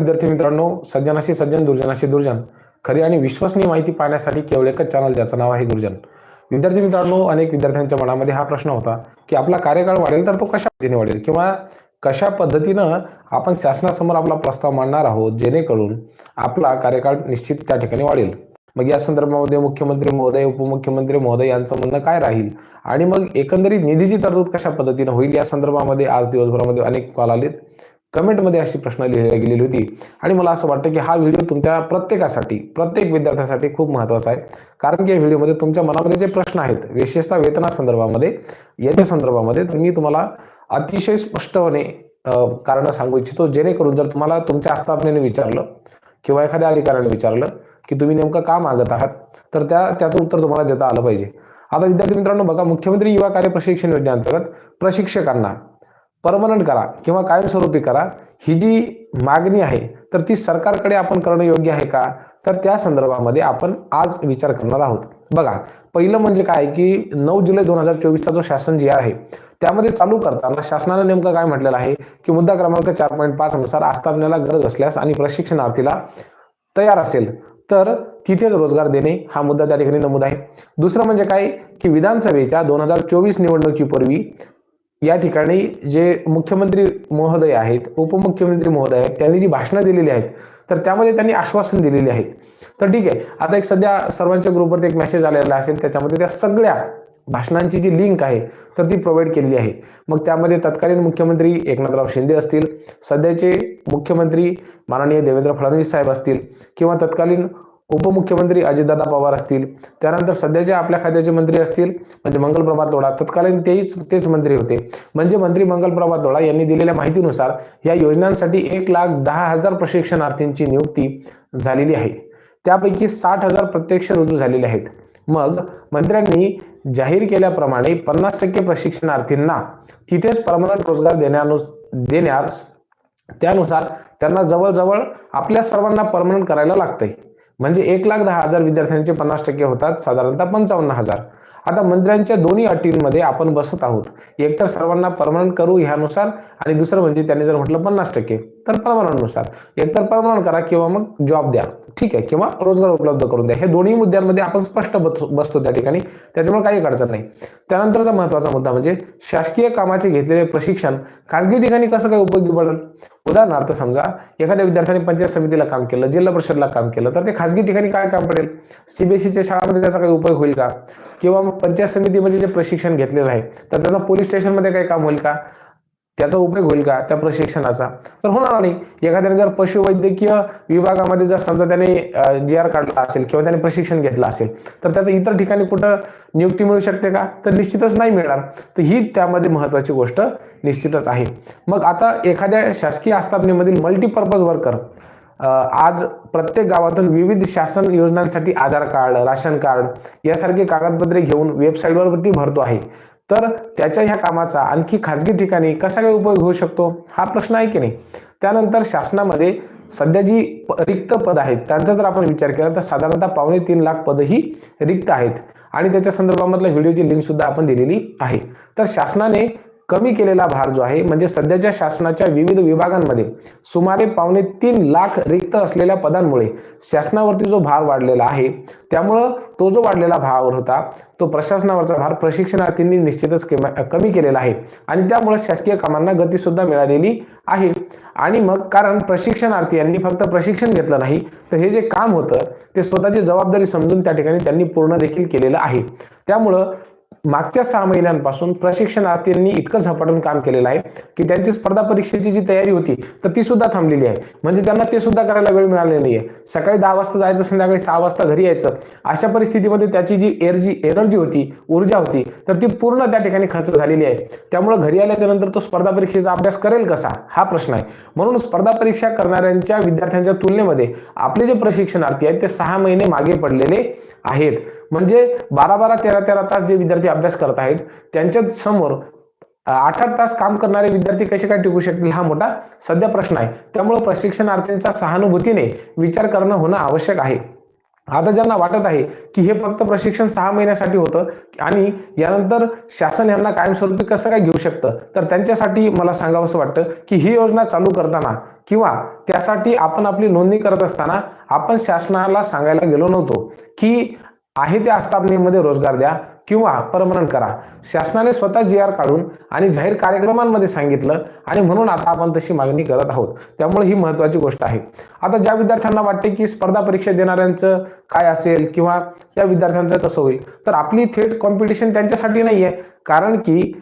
विद्यार्थी मित्रांनो सज्जनाशी सज्जन दुर्जनाशी दुर्जन. खरी आणि विश्वसनीय माहिती पाहण्यासाठी केवळ एकच चॅनल ज्याचं नाव आहे गुरुजन. विद्यार्थी मित्रांनो अनेक विद्यार्थ्यांच्या मनामध्ये हा प्रश्न होता की आपला कार्यकाळ वाढेल तर तो कशा पद्धतीने वाढेल? किंवा कशा पद्धतीनं आपण शासनासमोर आपला प्रस्ताव मांडणार आहोत जेणेकरून आपला कार्यकाळ निश्चित त्या ठिकाणी वाढेल? मग या संदर्भामध्ये मुख्यमंत्री महोदय उपमुख्यमंत्री महोदय यांचं म्हणणं काय राहील? आणि मग एकंदरीत निधीची तरतूद कशा पद्धतीनं होईल? या संदर्भामध्ये आज दिवसभरामध्ये अनेक कॉल आलेत. कमेंटमध्ये अशी प्रश्न लिहिल्या गेलेली होती. आणि मला असं वाटतं की हा व्हिडिओ तुमच्या प्रत्येकासाठी प्रत्येक विद्यार्थ्यासाठी खूप महत्त्वाचा आहे. कारण की या व्हिडिओमध्ये तुमच्या मनामध्ये जे प्रश्न आहेत विशेषतः वेतनासंदर्भामध्ये याच्या संदर्भामध्ये तर मी तुम्हाला अतिशय स्पष्टपणे कारण सांगू इच्छितो जेणेकरून जर तुम्हाला तुमच्या आस्थापनेने विचारलं किंवा एखाद्या अधिकाऱ्याने विचारलं की तुम्ही नेमकं का मागत आहात तर त्या त्याचं उत्तर तुम्हाला देता आलं पाहिजे. आता विद्यार्थी मित्रांनो बघा मुख्यमंत्री युवा कार्य प्रशिक्षण योजनेअंतर्गत प्रशिक्षकांना परमनंट करा किंवा कायमस्वरूपी करा. ही जी मागणी आहे तर ती सरकारकडे आपण करणं योग्य आहे का? तर त्या संदर्भामध्ये आपण आज विचार करणार आहोत. बघा पहिलं म्हणजे काय की नऊ जुलै दोन हजार चोवीसचा जो शासन जी आहे त्यामध्ये चालू करताना शासनानं नेमकं काय म्हटलेलं आहे की मुद्दा क्रमांक चार पॉईंट पाच नुसार आस्थापनेला गरज असल्यास आणि प्रशिक्षणार्थीला तयार असेल तर तिथेच रोजगार देणे हा मुद्दा त्या ठिकाणी नमूद आहे. दुसरं म्हणजे काय की विधानसभेच्या दोन हजार चोवीस निवडणुकीपूर्वी या ठिकाणी जे मुख्यमंत्री महोदय आहेत उपमुख्यमंत्री महोदय आहेत त्यांनी जी भाषणं दिलेली आहेत तर त्यामध्ये त्यांनी आश्वासन दिलेली आहेत तर ठीक आहे आता एक सध्या सर्वांच्या ग्रुपवरती एक मेसेज आलेला असेल त्याच्यामध्ये त्या सगळ्या भाषणांची जी लिंक आहे तर ती प्रोव्हाइड केलेली आहे. मग त्यामध्ये तत्कालीन मुख्यमंत्री एकनाथराव शिंदे असतील सध्याचे मुख्यमंत्री माननीय देवेंद्र फडणवीस साहेब असतील किंवा तत्कालीन उपमुख्यमंत्री अजितदादा पवार असतील त्यानंतर सध्याचे आपल्या खात्याचे मंत्री असतील म्हणजे मंगलप्रभात लोढा तत्कालीन तेच तेच मंत्री होते. म्हणजे मंत्री मंगलप्रभात लोढा यांनी दिलेल्या माहितीनुसार या योजनांसाठी एक लाख दहा हजार प्रशिक्षणार्थींची नियुक्ती झालेली आहे. त्यापैकी साठ हजार प्रत्यक्ष रुजू झालेले आहेत. मग मंत्र्यांनी जाहीर केल्याप्रमाणे पन्नास टक्के प्रशिक्षणार्थींना तिथेच परमनंट रोजगार देण्यानु देण्यास त्यानुसार त्यांना जवळजवळ आपल्या सर्वांना परमनंट करायला लागतंय. म्हणजे एक लाख दहा हजार विद्यार्थ्यांचे पन्नास टक्के होतात साधारणतः पंचावन्न हजार. आता मंत्र्यांच्या दोन्ही अटींमध्ये आपण बसत आहोत. एकतर सर्वांना परमनंट करू ह्यानुसार आणि दुसरं म्हणजे त्यांनी जर म्हटलं पन्नास टक्के तर परमनंटनुसार. एकतर परमनंट करा किंवा मग जॉब द्या. ठीक आहे किंवा रोजगार उपलब्ध करून द्या. हे दोन्ही मुद्द्यांमध्ये आपण स्पष्ट बसतो त्या ठिकाणी. त्याच्यामुळे काही अडचण नाही. त्यानंतरचा महत्त्वाचा मुद्दा म्हणजे शासकीय कामाचे घेतलेले प्रशिक्षण खासगी ठिकाणी कसं काय उपयोगी पडेल? उदाहरणार्थ समजा एखाद्या विद्यार्थ्याने पंचायत समितीला काम केलं जिल्हा परिषदला काम केलं तर ते खासगी ठिकाणी काय काम पडेल? सीबीएसईच्या शाळामध्ये त्याचा काही उपयोग होईल का? किंवा मग पंचायत समितीमध्ये जे प्रशिक्षण घेतलेलं आहे तर त्याचा पोलीस स्टेशनमध्ये काही काम होईल का? त्याचा उपयोग होईल का त्या प्रशिक्षणाचा? तर होणार नाही. एखाद्याने जर पशुवैद्यकीय विभागामध्ये जर समजा त्याने जी आर काढला असेल किंवा त्याने प्रशिक्षण घेतलं असेल तर त्याचं इतर ठिकाणी कुठं नियुक्ती मिळू शकते का? तर निश्चितच नाही मिळणार. तर ही त्यामध्ये महत्वाची गोष्ट निश्चितच आहे. मग आता एखाद्या शासकीय आस्थापनेमधील मल्टीपर्पज वर्कर आज प्रत्येक गावातून विविध शासन योजनांसाठी आधार कार्ड राशन कार्ड यासारखे कागदपत्रे घेऊन वेबसाईटवरती भरतो आहे. तर त्याच्या ह्या कामाचा आणखी खाजगी ठिकाणी कसा काय उपयोग होऊ शकतो? हा प्रश्न आहे की नाही? त्यानंतर शासनामध्ये सध्या जी रिक्त पद आहेत त्यांचा जर आपण विचार केला तर साधारणतः पावणे तीन लाख पद ही रिक्त आहेत. आणि त्याच्या संदर्भामधला व्हिडिओची लिंक सुद्धा आपण दिलेली आहे. तर शासनाने कमी केलेला भार जो आहे म्हणजे सध्याच्या शासनाच्या विविध विभागांमध्ये सुमारे पावणे तीन लाख रिक्त असलेल्या पदांमुळे शासनावरती जो भार वाढलेला आहे त्यामुळं तो जो वाढलेला भार होता तो प्रशासनावरचा भार प्रशिक्षणार्थींनी निश्चितच कमी केलेला आहे. आणि त्यामुळे शासकीय कामांना गतीसुद्धा मिळालेली आहे. आणि मग कारण प्रशिक्षणार्थी यांनी फक्त प्रशिक्षण घेतलं नाही तर हे जे काम होतं ते स्वतःची जबाबदारी समजून त्या ठिकाणी त्यांनी पूर्ण देखील केलेलं आहे. त्यामुळं मागच्या सहा महिन्यांपासून प्रशिक्षणार्थींनी इतकं झपाटून काम केलेलं आहे की त्यांची स्पर्धा परीक्षेची जी तयारी होती तर ती सुद्धा थांबलेली आहे. म्हणजे त्यांना ते सुद्धा करायला वेळ मिळालेला नाही आहे सकाळी दहा वाजता जायचं संध्याकाळी सहा वाजता घरी यायचं. अशा परिस्थितीमध्ये त्याची जी एनर्जी एनर्जी होती ऊर्जा होती तर ती पूर्ण त्या ठिकाणी खर्च झालेली आहे. त्यामुळे घरी आल्याच्यानंतर तो स्पर्धा परीक्षेचा अभ्यास करेल कसा? हा प्रश्न आहे. म्हणून स्पर्धा परीक्षा करणाऱ्यांच्या विद्यार्थ्यांच्या तुलनेमध्ये आपले जे प्रशिक्षणार्थी आहेत ते सहा महिने मागे पडलेले आहेत. म्हणजे बारा बारा तेरा तेरा तास जे विद्यार्थी अभ्यास करत आहेत. त्यांच्यासमोर आठ आठ तास काम करणारे विद्यार्थी कसे काय टिकू शकतील हा मोठा सध्या प्रश्न आहे. त्यामुळे प्रशिक्षणार्थींचा सहानुभूतीने विचार करणं होणं आवश्यक आहे. आता ज्यांना वाटत आहे की हे फक्त प्रशिक्षण सहा महिन्यासाठी होतं आणि यानंतर शासन यांना कायमस्वरूपी कसं काय घेऊ शकतं तर त्यांच्यासाठी मला सांगावंसं वाटतं की ही योजना चालू करताना किंवा त्यासाठी आपण आपली नोंदणी करत असताना आपण शासनाला सांगायला गेलो नव्हतो की आहे त्या आस्थापनेमध्ये रोजगार द्या किंवा परमनंट करा. शासनाने स्वतः जी आर काढून आणि जाहीर कार्यक्रमांमध्ये सांगितलं आणि म्हणून आता आपण तशी मागणी करत आहोत. त्यामुळे ही महत्त्वाची गोष्ट आहे. आता ज्या विद्यार्थ्यांना वाटते की स्पर्धा परीक्षा देणाऱ्यांचं काय असेल किंवा त्या विद्यार्थ्यांचं कसं होईल तर आपली थेट कॉम्पिटिशन त्यांच्यासाठी नाही आहे कारण की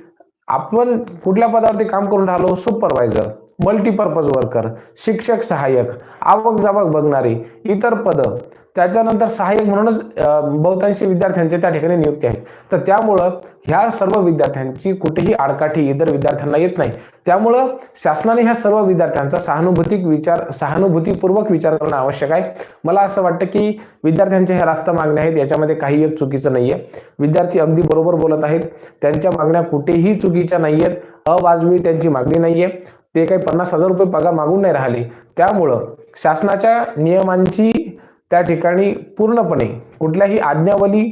आपण कुठल्या पदावरती काम करून राहिलो सुपरवायझर मल्टीपर्पज वर्कर शिक्षक सहाय्यक आवक जावक बघणारे इतर पदं. त्याच्यानंतर सहाय्यक म्हणूनच बहुतांशी विद्यार्थ्यांचे त्या ठिकाणी नियुक्ती आहेत. तर त्यामुळं ह्या सर्व विद्यार्थ्यांची कुठेही आडकाठी इतर विद्यार्थ्यांना येत नाही. त्यामुळं शासनाने ह्या सर्व विद्यार्थ्यांचा सहानुभूतिक विचार सहानुभूतीपूर्वक विचार करणं आवश्यक आहे. मला असं वाटतं की विद्यार्थ्यांच्या ह्या रास्त मागण्या आहेत याच्यामध्ये काही एक चुकीचं नाहीये. विद्यार्थी अगदी बरोबर बोलत आहेत. त्यांच्या मागण्या कुठेही चुकीच्या नाही आहेत अवाजवी त्यांची मागणी नाहीये. ते काही पन्नास हजार रुपये पगार मागून नाही राहिले. त्यामुळं शासनाच्या नियमांची त्या ठिकाणी पूर्णपणे कुठल्याही आज्ञावली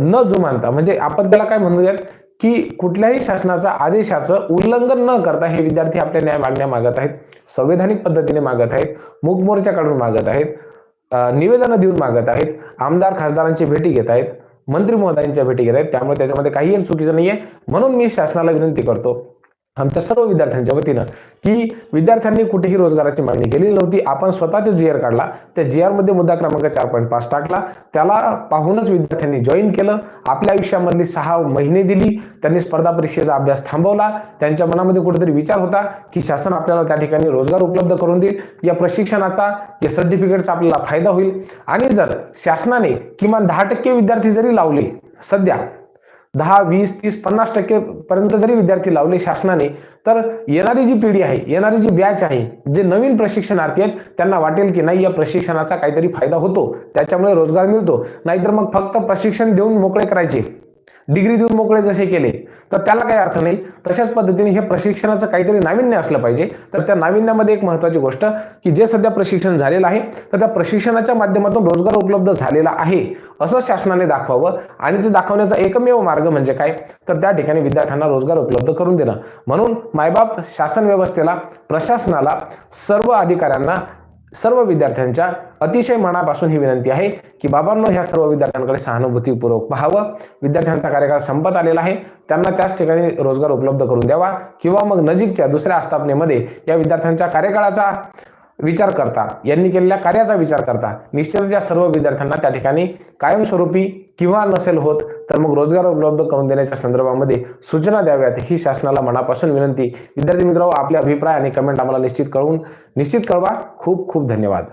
न जुमानता म्हणजे आपण त्याला काय म्हणूयात की कुठल्याही शासनाचा आदेशाचं उल्लंघन न करता हे विद्यार्थी आपल्या न्याय मागण्या मागत आहेत संवैधानिक पद्धतीने मागत आहेत मूक मोर्चाकडून मागत आहेत निवेदनं देऊन मागत आहेत आमदार खासदारांची भेटी घेत आहेत मंत्री महोदयांच्या भेटी घेत आहेत त्यामुळे त्याच्यामध्ये काही एक चुकीचं नाहीये. म्हणून मी शासनाला विनंती करतो आमच्या सर्व विद्यार्थ्यांच्या वतीनं की विद्यार्थ्यांनी कुठेही रोजगाराची मागणी केलेली नव्हती. आपण स्वतः तो जी आर काढला. त्या जी आरमध्ये मुद्दा क्रमांक चार पॉईंट पाच टाकला. त्याला पाहूनच विद्यार्थ्यांनी जॉईन केलं. आपल्या आयुष्यामधली सहा महिने दिली. त्यांनी स्पर्धा परीक्षेचा अभ्यास थांबवला. त्यांच्या मनामध्ये कुठेतरी विचार होता की शासन आपल्याला त्या ठिकाणी रोजगार उपलब्ध करून देईल. या प्रशिक्षणाचा या सर्टिफिकेटचा आपल्याला फायदा होईल. आणि जर शासनाने किमान दहा टक्के विद्यार्थी जरी लावले सध्या दहा वीस तीस पन्नास टक्के पर्यंत जरी विद्यार्थी लावले शासनाने तर येणारी जी पिढी आहे येणारी जी बॅच आहे जे नवीन प्रशिक्षणार्थी आहेत त्यांना वाटेल की नाही या प्रशिक्षणाचा काहीतरी फायदा होतो त्याच्यामुळे रोजगार मिळतो. नाहीतर मग फक्त प्रशिक्षण देऊन मोकळे करायचे. डिग्री देऊन मोकळे जसे केले तर त्याला काही अर्थ नाही. तशाच पद्धतीने हे प्रशिक्षणाचं काहीतरी नाविन्य असलं पाहिजे. तर त्या नाविन्यामध्ये एक महत्त्वाची गोष्ट की जे सध्या प्रशिक्षण झालेलं आहे तर त्या प्रशिक्षणाच्या माध्यमातून रोजगार उपलब्ध झालेला आहे असं शासनाने दाखवावं. आणि ते दाखवण्याचा एकमेव मार्ग म्हणजे काय? तर त्या ठिकाणी विद्यार्थ्यांना रोजगार उपलब्ध करून देणं. म्हणून मायबाप शासन व्यवस्थेला प्रशासनाला सर्व अधिकाऱ्यांना सर्व विद्यार्थ्यांच्या अतिशय मनापासून ही विनंती आहे की बाबांनो ह्या सर्व विद्यार्थ्यांकडे सहानुभूतीपूर्वक पाहावं. विद्यार्थ्यांचा कार्यकाळ संपत आलेला आहे. त्यांना त्याच ठिकाणी रोजगार उपलब्ध करून द्यावा किंवा मग नजीकच्या दुसऱ्या आस्थापनेमध्ये या विद्यार्थ्यांच्या कार्यकाळाचा विचार करता. यांनी केलेल्या कार्याचा विचार करता. निश्चितच या सर्व विद्यार्थ्यांना त्या ठिकाणी कायमस्वरूपी किंवा नसेल होत तर मग रोजगार उपलब्ध करून देण्याच्या संदर्भामध्ये सूचना द्याव्यात ही शासनाला मनापासून विनंती. विद्यार्थी मित्र आपले अभिप्राय आणि कमेंट आम्हाला निश्चित कळवून निश्चित कळवा खूप खूप धन्यवाद.